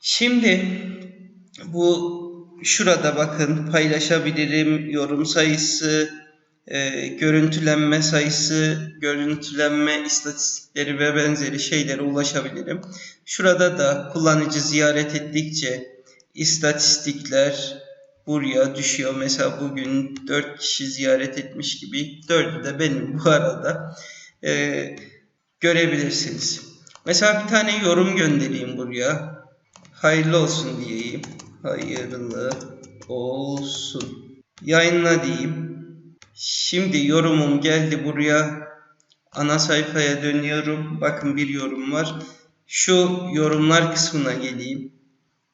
Şimdi bu şurada bakın paylaşabilirim yorum sayısı, e, görüntülenme sayısı, görüntülenme istatistikleri ve benzeri şeylere ulaşabilirim. Şurada da kullanıcı ziyaret ettikçe istatistikler buraya düşüyor. Mesela bugün 4 kişi ziyaret etmiş gibi 4'ü de benim bu arada e, görebilirsiniz. Mesela bir tane yorum göndereyim buraya. Hayırlı olsun diyeyim. Hayırlı olsun. Yayınla diyeyim. Şimdi yorumum geldi buraya. Ana sayfaya dönüyorum. Bakın bir yorum var. Şu yorumlar kısmına geleyim.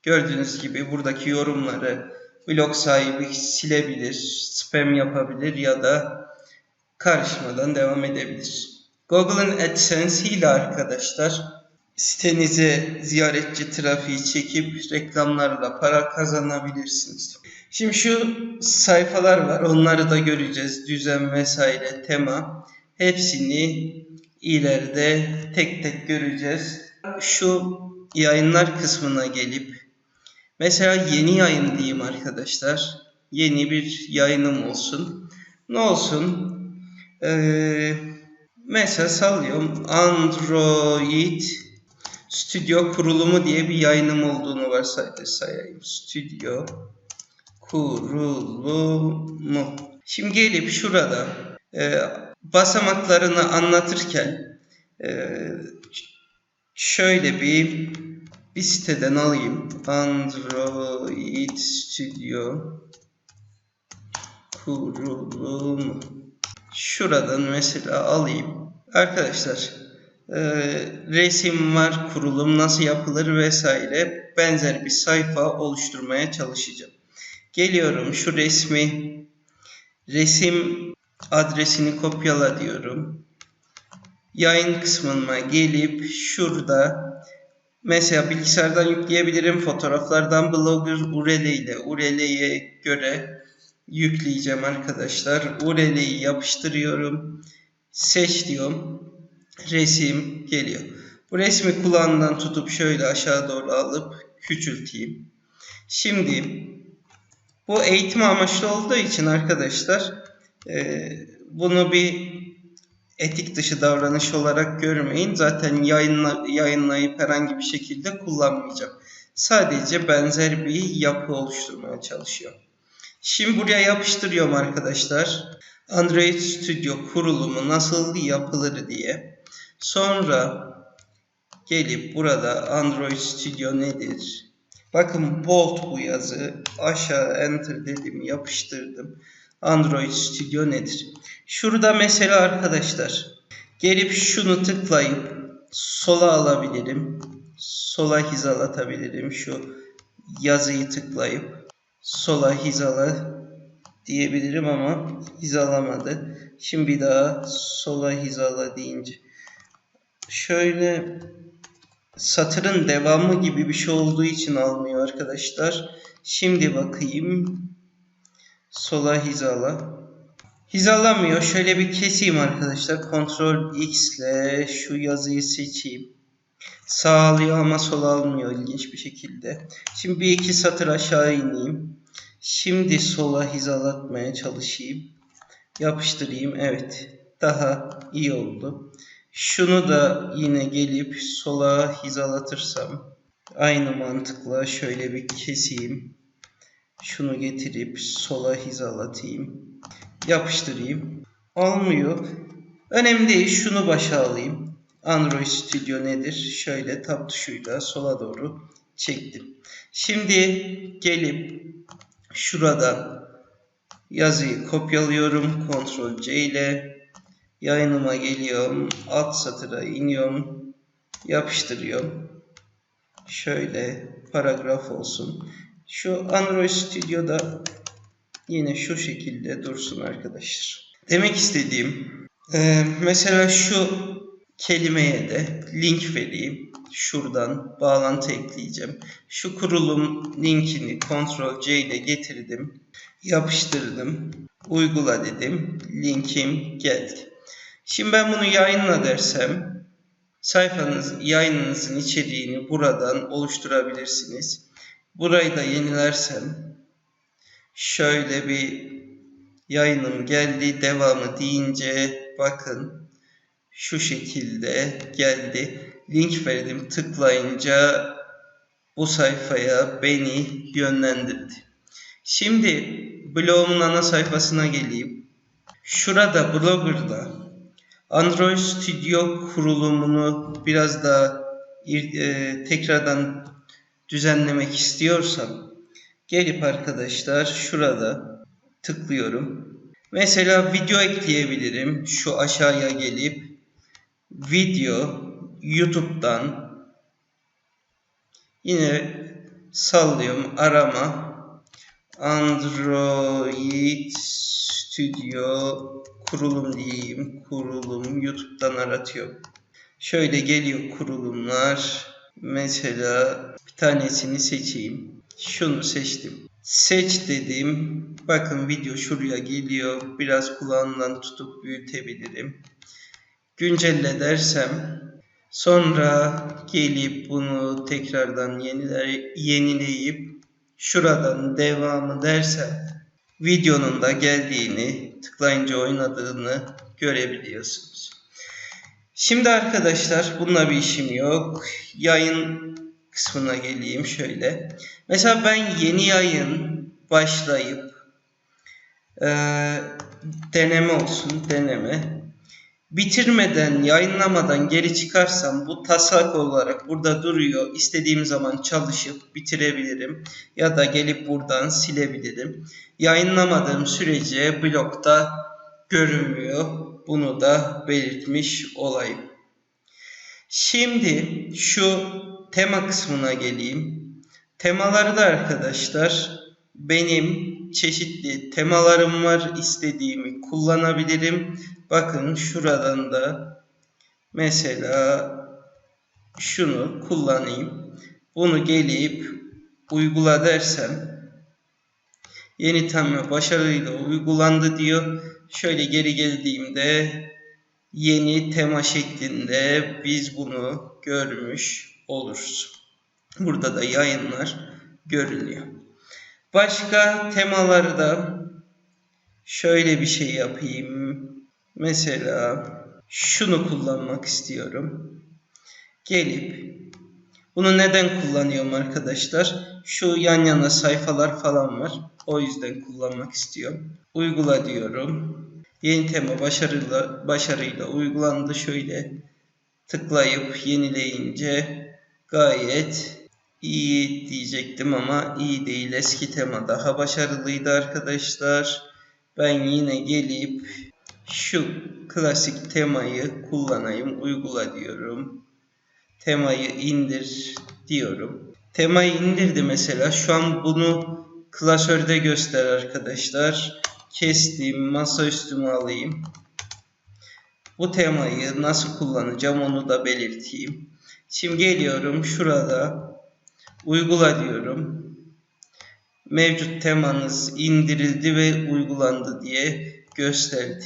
Gördüğünüz gibi buradaki yorumları blog sahibi silebilir, spam yapabilir ya da karışmadan devam edebilir. Google'ın AdSense ile arkadaşlar sitenize ziyaretçi trafiği çekip reklamlarla para kazanabilirsiniz. Şimdi şu sayfalar var. Onları da göreceğiz. Düzen vesaire, tema. Hepsini ileride tek tek göreceğiz. Şu yayınlar kısmına gelip mesela yeni yayın diyeyim arkadaşlar. Yeni bir yayınım olsun. Ne olsun? Ee, mesela sallıyorum Android Stüdyo kurulumu diye bir yayınım olduğunu varsayayım. Stüdyo kurulumu. Şimdi gelip şurada e, basamaklarını anlatırken e, şöyle bir bir siteden alayım. Android Studio kurulumu. Şuradan mesela alayım. Arkadaşlar e, resim var, kurulum nasıl yapılır vesaire benzer bir sayfa oluşturmaya çalışacağım. Geliyorum şu resmi resim adresini kopyala diyorum. Yayın kısmına gelip şurada mesela bilgisayardan yükleyebilirim. Fotoğraflardan Blogger URL ile URL'ye göre yükleyeceğim arkadaşlar. URL'yi yapıştırıyorum. Seç diyorum. Resim geliyor. Bu resmi kulağından tutup şöyle aşağı doğru alıp küçülteyim. Şimdi bu eğitim amaçlı olduğu için arkadaşlar e, bunu bir etik dışı davranış olarak görmeyin. Zaten yayınla, yayınlayıp herhangi bir şekilde kullanmayacağım. Sadece benzer bir yapı oluşturmaya çalışıyor. Şimdi buraya yapıştırıyorum arkadaşlar. Android Studio kurulumu nasıl yapılır diye. Sonra gelip burada Android Studio nedir? Bakın bold bu yazı. Aşağı enter dedim yapıştırdım. Android Studio nedir? Şurada mesela arkadaşlar gelip şunu tıklayıp sola alabilirim. Sola hizalatabilirim. Şu yazıyı tıklayıp sola hizala diyebilirim ama hizalamadı. Şimdi bir daha sola hizala deyince şöyle satırın devamı gibi bir şey olduğu için almıyor arkadaşlar. Şimdi bakayım. Sola hizala. Hizalamıyor. Şöyle bir keseyim arkadaşlar. Ctrl X ile şu yazıyı seçeyim. Sağlıyor ama sol almıyor ilginç bir şekilde. Şimdi bir iki satır aşağı ineyim. Şimdi sola hizalatmaya çalışayım. Yapıştırayım. Evet. Daha iyi oldu. Şunu da yine gelip sola hizalatırsam aynı mantıkla şöyle bir keseyim. Şunu getirip sola hizalatayım. Yapıştırayım. Olmuyor. Önemli değil. Şunu başa alayım. Android Studio nedir? Şöyle tab tuşuyla sola doğru çektim. Şimdi gelip şurada yazıyı kopyalıyorum. Ctrl C ile Yayınıma geliyorum. Alt satıra iniyorum. Yapıştırıyorum. Şöyle paragraf olsun. Şu Android Studio'da yine şu şekilde dursun arkadaşlar. Demek istediğim e, mesela şu kelimeye de link vereyim. Şuradan bağlantı ekleyeceğim. Şu kurulum linkini Ctrl C ile getirdim. Yapıştırdım. Uygula dedim. Linkim geldi. Şimdi ben bunu yayınla dersem sayfanız, yayınınızın içeriğini buradan oluşturabilirsiniz. Burayı da yenilersem şöyle bir yayınım geldi. Devamı deyince bakın şu şekilde geldi. Link verdim. Tıklayınca bu sayfaya beni yönlendirdi. Şimdi blogumun ana sayfasına geleyim. Şurada Blogger'da Android Studio kurulumunu biraz daha e, tekrardan düzenlemek istiyorsam gelip arkadaşlar şurada tıklıyorum. Mesela video ekleyebilirim. Şu aşağıya gelip video YouTube'dan yine sallıyorum arama Android Studio kurulum diyeyim. Kurulum YouTube'dan aratıyorum. Şöyle geliyor kurulumlar. Mesela bir tanesini seçeyim. Şunu seçtim. Seç dedim. Bakın video şuraya geliyor. Biraz kulağından tutup büyütebilirim. Güncelle dersem sonra gelip bunu tekrardan yeniler, yenileyip şuradan devamı dersem videonun da geldiğini tıklayınca oynadığını görebiliyorsunuz. Şimdi arkadaşlar bununla bir işim yok. Yayın kısmına geleyim şöyle. Mesela ben yeni yayın başlayıp e, deneme olsun deneme bitirmeden yayınlamadan geri çıkarsam bu taslak olarak burada duruyor. İstediğim zaman çalışıp bitirebilirim ya da gelip buradan silebilirim. Yayınlamadığım sürece blokta görünmüyor. Bunu da belirtmiş olayım. Şimdi şu tema kısmına geleyim. Temaları da arkadaşlar benim çeşitli temalarım var. İstediğimi kullanabilirim. Bakın şuradan da mesela şunu kullanayım. Bunu gelip uygula dersem yeni tema başarıyla uygulandı diyor. Şöyle geri geldiğimde yeni tema şeklinde biz bunu görmüş oluruz. Burada da yayınlar görünüyor. Başka temaları da şöyle bir şey yapayım. Mesela şunu kullanmak istiyorum. Gelip bunu neden kullanıyorum arkadaşlar? Şu yan yana sayfalar falan var. O yüzden kullanmak istiyorum. Uygula diyorum. Yeni tema başarıyla, başarıyla uygulandı. Şöyle tıklayıp yenileyince gayet iyi diyecektim ama iyi değil. Eski tema daha başarılıydı arkadaşlar. Ben yine gelip şu klasik temayı kullanayım, uygula diyorum. Temayı indir diyorum. Temayı indirdi mesela. Şu an bunu klasörde göster arkadaşlar. Kestim, masa üstüme alayım. Bu temayı nasıl kullanacağım onu da belirteyim. Şimdi geliyorum şurada uygula diyorum. Mevcut temanız indirildi ve uygulandı diye gösterdi.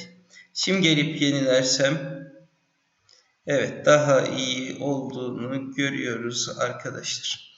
Şimdi gelip yenilersem evet daha iyi olduğunu görüyoruz arkadaşlar.